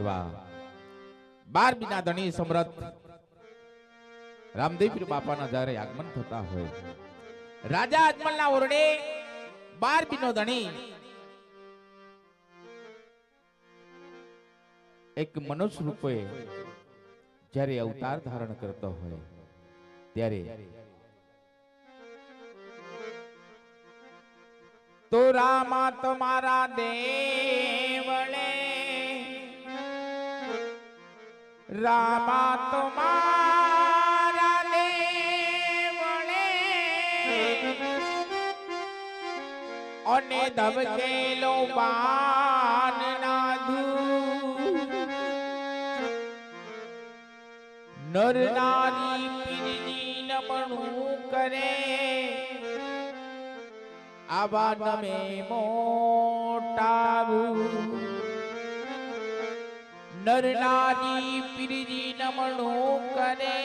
એવા બાર બીના ધણી સમરથ રામદેવ બાપાના જ્યારે આગમન થતા હોય, રાજા અજમલના ઓરડે બાર બીનો ધણી એક મનુષ્ય રૂપે જ્યારે અવતાર ધારણ કરતો હોય, ત્યારે તો રામા તમારા દેવળે રામા તમારા દેવળે અને ધબકેલો બાન નાધુ. નર નારી પીરની નમણું કરે. આવા નમે મોટાવું નર નારી પીરની નમણું કરે.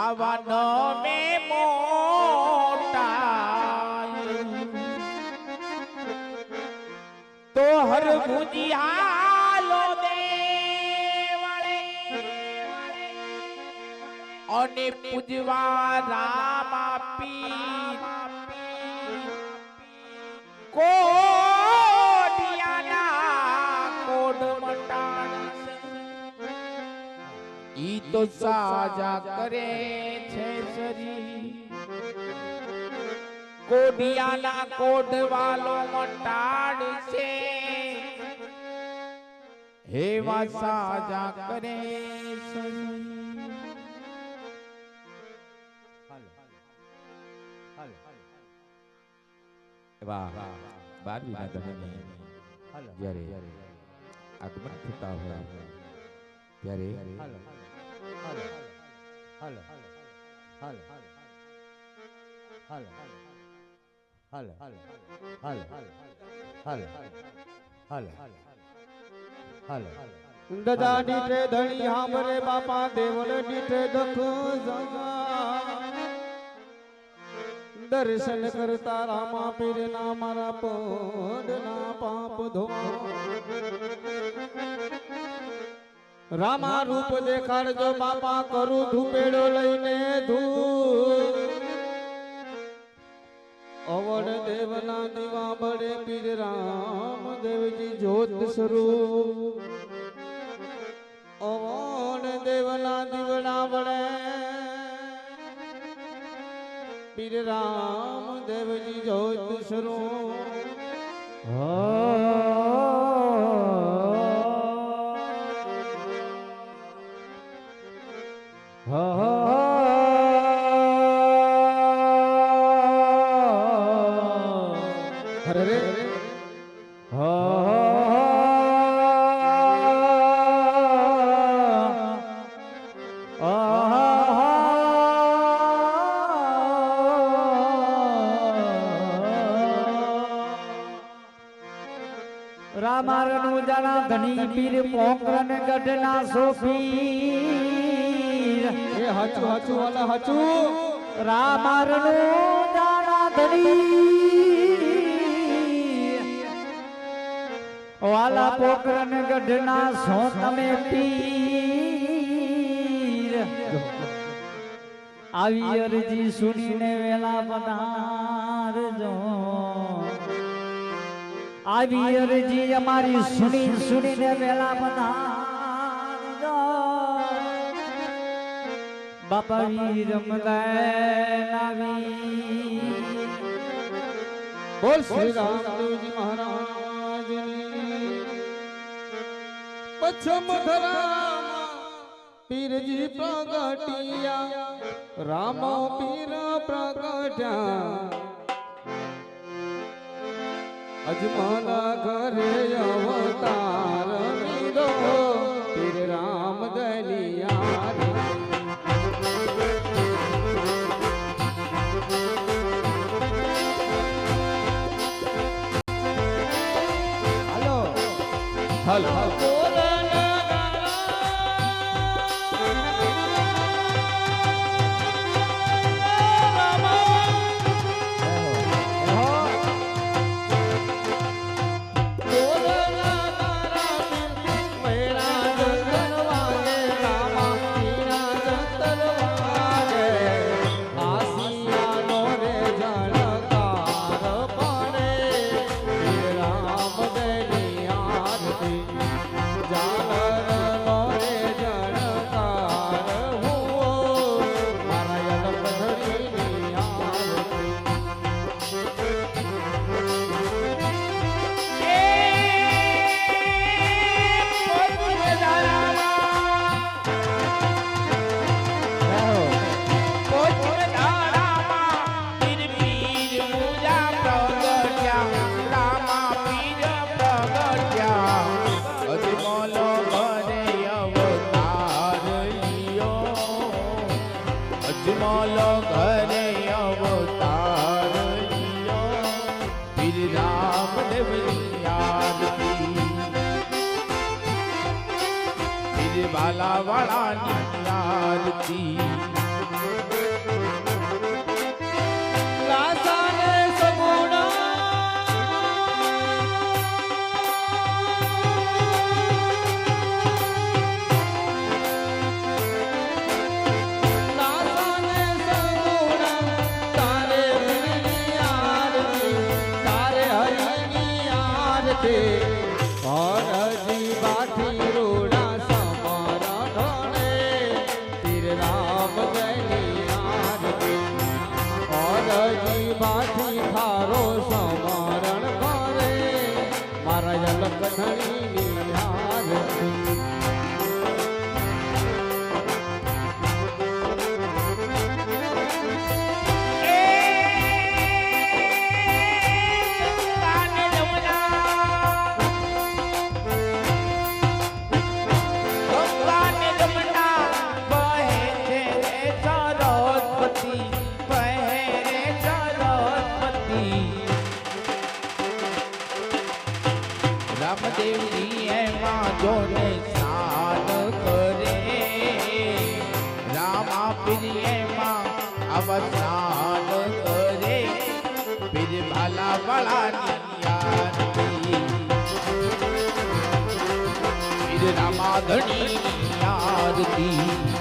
આવા નમે મોટાયું તો હર ભુજિયાલો દે અને પૂજવા રામ આપી. સાજા કરે છે શરી કોડિયાના કોઢવાલો મટાડશે હેવા સાજા કરે થતા હોય ત્યારે દદા દીઠે ધણી હામરે બાપા દેવળ દીઠે દખ દર્શન કરતા રામા પીર ના મારા પડ ના પાપ ધો રામા રૂપ દેખાડજો બાપા કરું ધૂપેડો લઈને ધૂ અવડ દેવના દીવા બળે પીર રામ દેવજી જોત સ્વરૂપ. અવડ દેવના દીવડા બળે પીર રામ દેવજી જોત સ્વરૂપ. હરે રે રામારનું જાણા ધણી પીર પોકરન ગઢના સોફી એ હાચું હાચું વાલા હાચું. ધણી વાલા પોકરન ગઢના સો તમે પીર? આવી અરજી સુનીને વેલા પધારજો. આવી અરજી અમારી સુની સુનીને વેલા પધારજો. બાપા વીર મદાવી બોલ શ્રી રામદેવજી મહારાજની પછમ ધરામાં પીરજી પ્રગટિયા, રામ પીર પ્રગટ્યા. અજમાના ઘરે અવતાર મીરો પીર રામ દલિયા રે. હાલો. વાલા વાળાની યાદથી કથણી નિહાર રામાધણી આરતી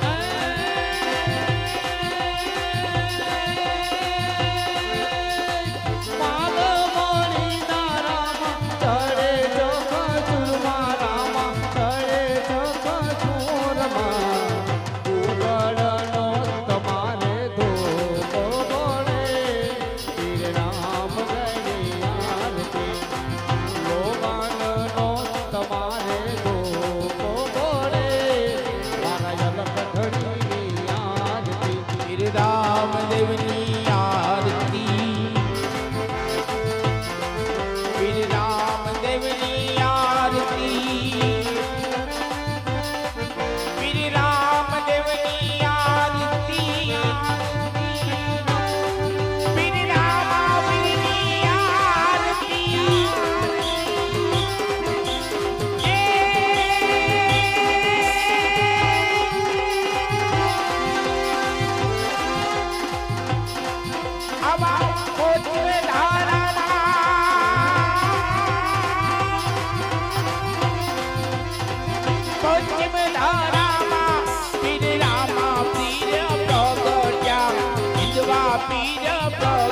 પીરા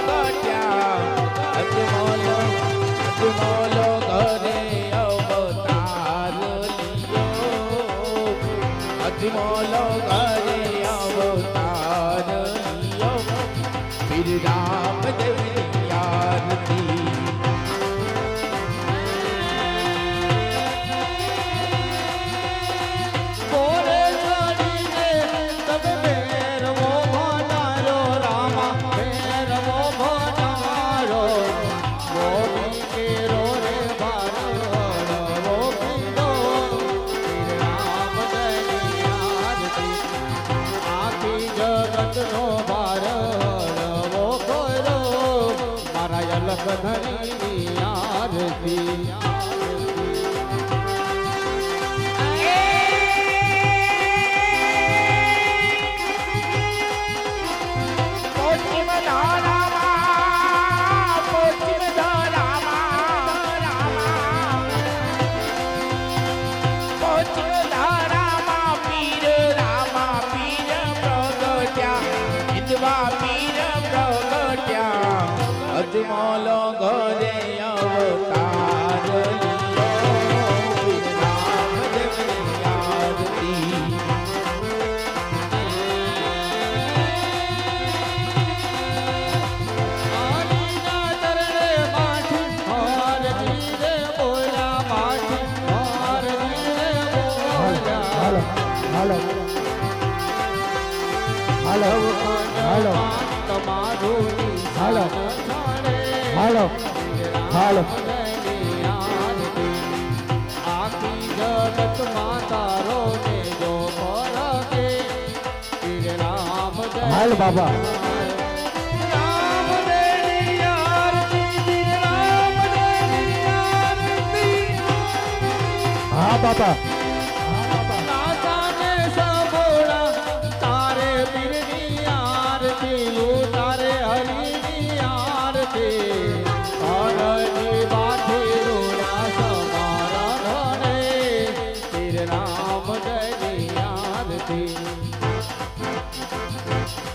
લગ્નનો બાર રવો કરો મારા લગ્નની આરતી. મોલો ઘરે હલો હાલો હાલો હાલો. તમારું હાલો. હાલો. હાલો. હાલ બાબા. હા બાબા.